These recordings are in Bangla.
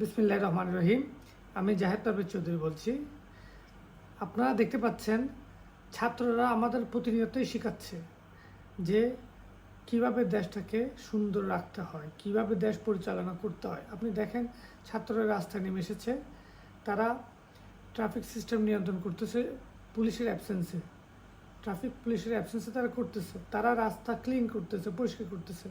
বিসমিল্লাহ রহমান রহিম। আমি জাহেদ পারভেজ চৌধুরী বলছি। আপনারা দেখতে পাচ্ছেন, ছাত্ররা আমাদের প্রতিনিয়তই শেখাচ্ছে যে কীভাবে দেশটাকে সুন্দর রাখতে হয়, কীভাবে দেশ পরিচালনা করতে হয়। আপনি দেখেন, ছাত্ররা রাস্তায় নেমে এসেছে। তারা ট্রাফিক সিস্টেম নিয়ন্ত্রণ করতেছে, পুলিশের অ্যাবসেন্সে। ট্রাফিক পুলিশের অ্যাবসেন্সে তারা করতেছে। তারা রাস্তা ক্লিন করতেছে, পরিষ্কার করতেছে।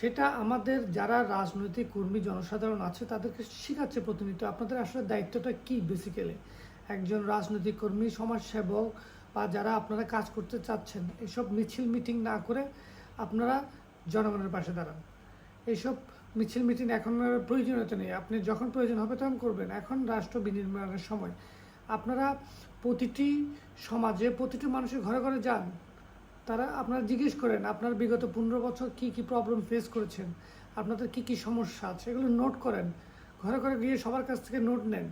সেটা আমাদের যারা রাজনৈতিক কর্মী, জনসাধারণ আছে, তাদেরকে শেখাচ্ছে প্রতিনিয়ত। আপনাদের আসলে দায়িত্বটা কি বেসিক্যালি একজন রাজনৈতিক কর্মী, সমাজসেবক, বা যারা আপনারা কাজ করতে চাচ্ছেন, এসব মিছিল মিটিং না করে আপনারা জনগণের পাশে দাঁড়ান। এইসব মিছিল মিটিং এখন প্রয়োজনীয়তা নেই। আপনি যখন প্রয়োজন হবে তখন করবেন। এখন রাষ্ট্র বিনির্মাণের সময়। আপনারা প্রতিটি সমাজে, প্রতিটি মানুষের ঘরে ঘরে যান। তারা আপনারা জিজ্ঞেস করেন, আপনার বিগত পনেরো বছর কি কি প্রবলেম ফেস করেছেন? আপনাদের কি কি সমস্যা আছে? এগুলো নোট করেন। ঘরে ঘরে গিয়ে সবার কাছ থেকে নোট নেন।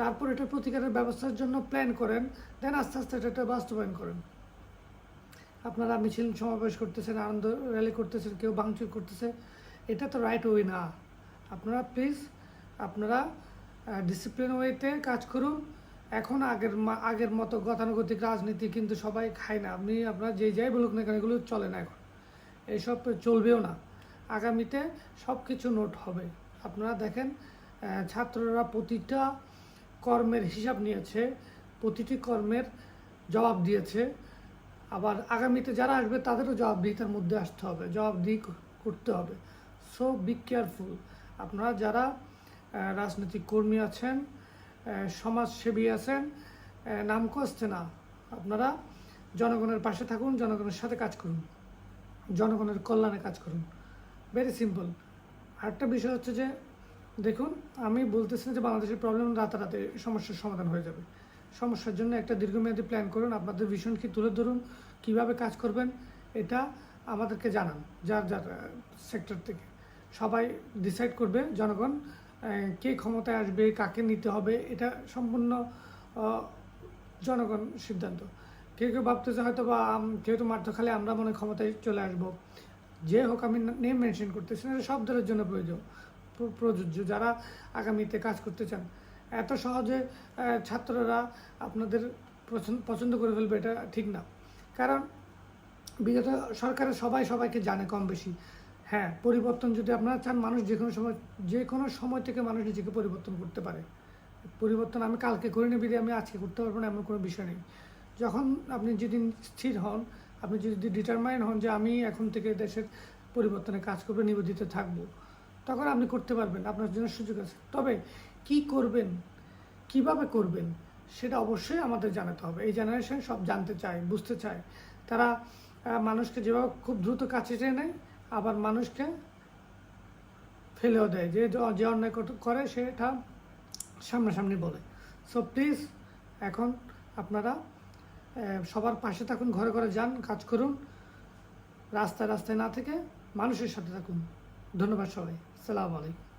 তারপর এটা প্রতিকারের ব্যবস্থার জন্য প্ল্যান করেন দেন আস্তে আস্তে এটা বাস্তবায়ন করেন। আপনারা মিছিল সমাবেশ করতেছেন, আনন্দ র্যালি করতেছেন, কেউ ভাঙচুর করতেছে, এটা তো রাইট ওয়ে না। আপনারা প্লিজ আপনারা ডিসিপ্লিন ওয়েতে কাজ করুন। এখন আগের আগের মতো গতানুগতিক রাজনীতি কিন্তু সবাই খায় না। আপনি, আপনার যে যাই বলুক না কেন, এগুলো চলে না এখন। এইসব চলবেও না। আগামীতে সব কিছু নোট হবে। আপনারা দেখেন ছাত্ররা প্রতিটা কর্মের হিসাব নিয়েছে, প্রতিটি কর্মের জবাব দিয়েছে। আবার আগামীতে যারা আসবে, তাদেরও জবাবদিহিতার মধ্যে আসতে হবে, জবাবদিহি করতে হবে। সো বি কেয়ারফুল আপনারা যারা রাজনৈতিক কর্মী আছেন সমাজসেবী আছেন নাম কষছে না। আপনারা জনগণের পাশে থাকুন, জনগণের সাথে কাজ করুন। জনগণের কল্যাণে কাজ করুন। ভেরি সিম্পল আরেকটা বিষয় হচ্ছে যে, দেখুন, আমি বলতেছি যে বাংলাদেশের প্রবলেম রাতারাতি সমস্যার সমাধান হয়ে যাবে। সমস্যার জন্য একটা দীর্ঘমেয়াদী প্ল্যান করুন, আপনাদের ভীষণ কি তুলে ধরুন, কীভাবে কাজ করবেন, এটা আমাদেরকে জানান, যার যার সেক্টর থেকে। সবাই ডিসাইড করবে, জনগণ কে ক্ষমতায় আসবে, কাকে নিতে হবে, এটা সম্পূর্ণ জনগণ সিদ্ধান্ত। কেউ কেউ ভাবতেছে হয়তো বা যেহেতু মাঠখালে আমরা মনে ক্ষমতায় চলে আসব। যে হোক, আমি নেম মেনশন করতেছি না সব দলের জন্য প্রয়োজন প্রযোজ্য। যারা আগামীতে কাজ করতে চান, এত সহজে ছাত্ররা আপনাদের পছন্দ করে ফেলবে, এটা ঠিক না। কারণ, বিগত সরকারের সবাই সবাইকে জানে কম বেশি। হ্যাঁ পরিবর্তন যদি আপনারা চান, মানুষ যে কোনো সময়, যে কোনো সময় থেকে মানুষ নিজেকে পরিবর্তন করতে পারে। পরিবর্তন আমি কালকে করে নেবি আমি আজকে করতে পারব না, এমন কোনো বিষয় নেই। যখন আপনি যদি স্থির হন, আপনি যদি ডিটারমাইন হন যে আমি এখন থেকে দেশের পরিবর্তনে কাজ করবে, নিবেদিত থাকব, তখন আপনি করতে পারবেন, আপনার জন্য সুযোগ আছে। তবে কি করবেন, কীভাবে করবেন, সেটা অবশ্যই আমাদের জানাতে হবে। এই জেনারেশন সব জানতে চায়, বুঝতে চায়। তারা মানুষকে যেভাবে খুব দ্রুত কাছে টেনে নেয় আবার মানুষকে ফেলেও দেয়। যে যে অন্যায় করে সেটা সামনাসামনি বলে। সো প্লিজ এখন আপনারা সবার পাশে থাকুন, ঘরে ঘরে যান, কাজ করুন। রাস্তায় রাস্তায় না থেকে মানুষের সাথে থাকুন। ধন্যবাদ সবাই। আসসালামু আলাইকুম।